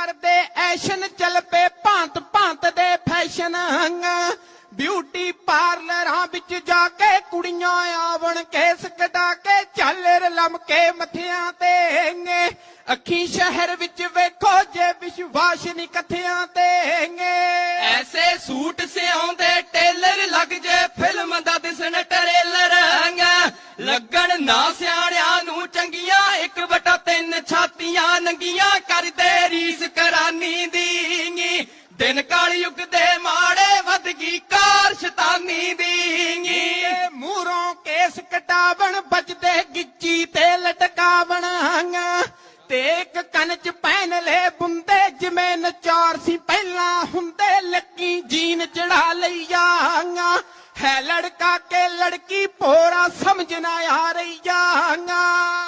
ਕਰਦੇ ਐਸ਼ਨ ਚੱਲ ਪਏ ਭਾਂਤ ਭਾਂਤ ਦੇ ਫੈਸ਼ਨ ਬਿਊਟੀ ਪਾਰਲਰਾਂ ਵਿੱਚ ਜਾ ਕੇ ਕੁੜੀਆਂ ਆਵਣ, ਕੇਸ ਕਟਾ ਕੇ ਝਾਲਰ ਲਮਕੇ ਮੱਥਿਆਂ ਤੇ ਅੱਖੀ ਸ਼ਹਿਰ ਵਿੱਚ ਵੇਖੋ ਜੇ ਵਿਸ਼ਵਾਸ ਨਹੀਂ ਕਥਿਆਂ ਤੇ ਐਸੇ ਸੂਟ ਸਿਆਉਂਦੇ ਟੇਲਰ ਲੱਗ ਜੇ, ਫਿਲਮ ਦਾ ਦਿਸਣ ਟਰੇਲਰ ਲੱਗਣ ਨਾ ਸਿਆਣਿਆਂ ਨੂੰ ਚੰਗੀਆਂ, ਇੱਕ ਵਟਾ ਤਿੰਨ ਛਾਤੀਆਂ ਨੰਗੀਆਂ। ਗਈ ਕਾਰ ਸ਼ੈਤਾਨੀ ਦੀ ਇਹ ਮੂਹਰੋਂ ਕੇਸ ਕਟਾਵਣ ਬਚਦੇ ਗਿੱਚੀ ਤੇ ਲਟਕਾਵਣ ਤੇ ਇੱਕ ਕੰਨ ਚ ਪਹਿਨ ਲੈ ਬੁੰਦੇ ਜਿਵੇਂ ਨਚਾਰ ਸੀ ਪਹਿਲਾਂ ਹੁੰਦੇ ਲੱਕੀ ਜੀਨ ਚੜਾ ਲਈਆ ਹੈ ਲੜਕਾ ਕੇ ਲੜਕੀ ਭੋਰਾ ਸਮਝ ਨਾ ਆ ਰਹੀਆ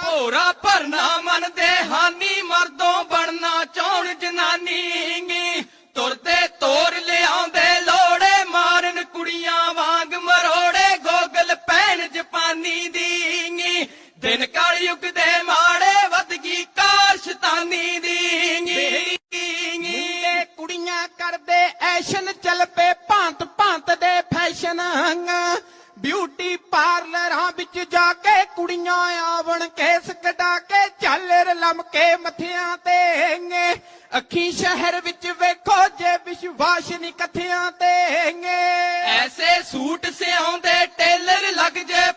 ਭੋਰਾ ਭਰਨਾ ਮੰਨਦੇ ਹਾਨੀ ਮਰਦੋਂ ਬਣਨਾ ਚਾਹਣ ਜਨਾਨੀ ਦਿਨ ਯੁੱਗ ਦੇ ਮਾੜੇ ਵੱਧ ਗਈ ਕਾਰ ਸ਼ੈਤਾਨੀ ਦੀ ਮੁੰਡੇ ਕੁੜੀਆਂ ਕਰਦੇ ਐਸ਼ਨ ਚੱਲ ਪਏ ਭਾਂਤ ਭਾਂਤ ਦੇ ਫੈਸ਼ਨ ਬਿਊਟੀ ਪਾਰਲਰਾਂ ਵਿੱਚ ਜਾ ਕੇ ਕੁੜੀਆਂ ਆਵਣ, ਕੇਸ ਕਟਾ ਕੇ ਝਾਲਰ ਲਮਕੇ ਮੱਥਿਆਂ ਤੇ ਅੱਖੀ ਸ਼ਹਿਰ ਵਿੱਚ ਵੇਖੋ ਜੇ ਵਿਸ਼ਵਾਸ ਨਹੀਂ ਕਥਿਆਂ ਤੇ ਐਸੇ ਸੂਟ ਸਿਆਉਂਦੇ ਟੇਲਰ ਲੱਗ ਜੇ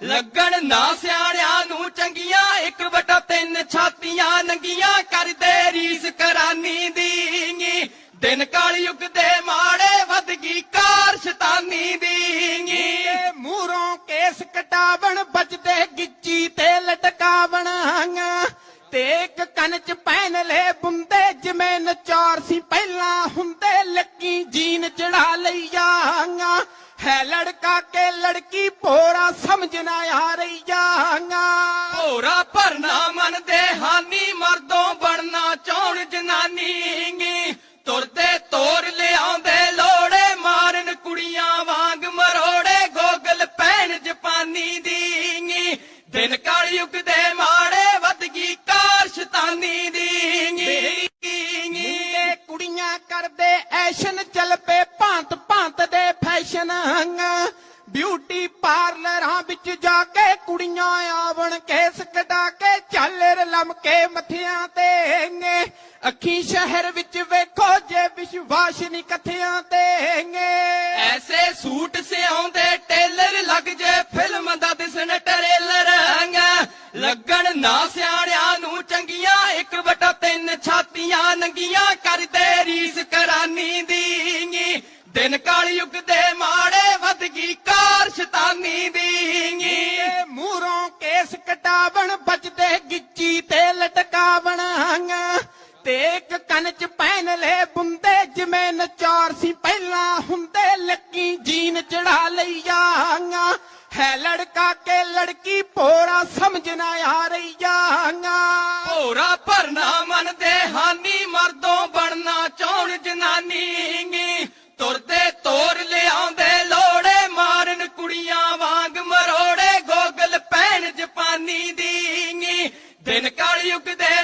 ਲੱਗਣ ਨਾ ਸਿਆਣਿਆਂ ਨੂੰ ਚੰਗੀਆਂ, ਇੱਕ ਵਟਾ ਤਿੰਨ ਛਾਤੀਆਂ ਨੰਗੀਆਂ ਕਰਦੇ ਰੀਸ ਕਰਾਨੀ ਦੀ ਦਿਨ ਕਾਲ ਯੁਗ ਦੇ ਮਾੜੇ ਵੱਧ ਗਈ ਕਾਰ ਸ਼ੈਤਾਨੀ ਦੀ ਮੂਹਰੋਂ ਕੇਸ ਕਟਾਵਣ ਬਚਦੇ ਗਿੱਚੀ ਤੇ ਲਟਕਾਵਣ ਤੇ ਇੱਕ ਕੰਨ ਚ ਪੈ ਲੜਕਾ ਕੇ ਲੜਕੀ ਭੋਰਾ ਸਮਝਣਾ ਆ ਰਹੀਆ। ਭੋਰਾ ਭਰਨਾ ਮੰਨਦੇ ਹਾਨੀ ਮਰਦੋ ਫੈਸ਼ਨ ਬਿਊਟੀ ਪਾਰਲਰਾਂ ਵਿੱਚ ਜਾ ਕੇ ਕੁੜੀਆਂ ਆਵਣ, ਕੇਸ ਕਟਾ ਕੇ ਝਾਲਰ ਲਮਕੇ ਮੱਥਿਆਂ ਤੇ ਅੱਖੀ ਸ਼ਹਿਰ ਵਿੱਚ ਵੇਖੋ ਜੇ ਵਿਸ਼ਵਾਸ ਨਹੀਂ ਕਥਿਆਂ ਤੇ ਐਸੇ ਸੂਟ ਸਿਆਉਂਦੇ ਟੇਲਰ ਲੱਗ ਜੇ ਫਿਲਮ ਦਾ ਦਿਸਣ ਟਰੇਲਰ ਲੱਗਣ ਨਾ ਸਿਆਣਿਆਂ ਨੂੰ ਚੰਗੀਆਂ, ਇੱਕ ਵਟਾ ਤਿੰਨ ਛਾਤੀਆਂ ਨੰਗੀਆਂ ਦਿਨ ਕਾਲ ਯੁੱਗ ਦੇ ਮਾੜੇ ਵੱਧ ਗਈ ਕਾਰ ਸ਼ੈਤਾਨੀ ਦੀ ਮੂਹਰੋਂ ਕੇਸ ਕਟਾਵਣ ਬਚਦੇ ਗਿੱਚੀ ਤੇ ਲਟਕਾਵਣ ਤੇ ਇੱਕ ਕੰਨ ਚ ਪਹਿਨ ਲੈ ਬੁੰਦੇ ਜਿਵੇਂ ਨਚਾਰ ਸੀ ਪਹਿਲਾਂ ਹੁੰਦੇ ਲੱਕੀ ਜੀਨ ਚੜਾ ਲਈਆ ਹੈ ਲੜਕਾ ਕੇ ਲੜਕੀ ਭੋਰਾ ਸਮਝ ਨਾ ਆ ਰਹੀਆ ਭੋਰਾ ਭਰਨਾ ਮੰਨਦੇ ਹਾਨੀ ਮਰਦੋਂ ਬਣਨਾ ਨੀ ਦਿਨ ਕਾਲ ਯੁਗ ਦੇ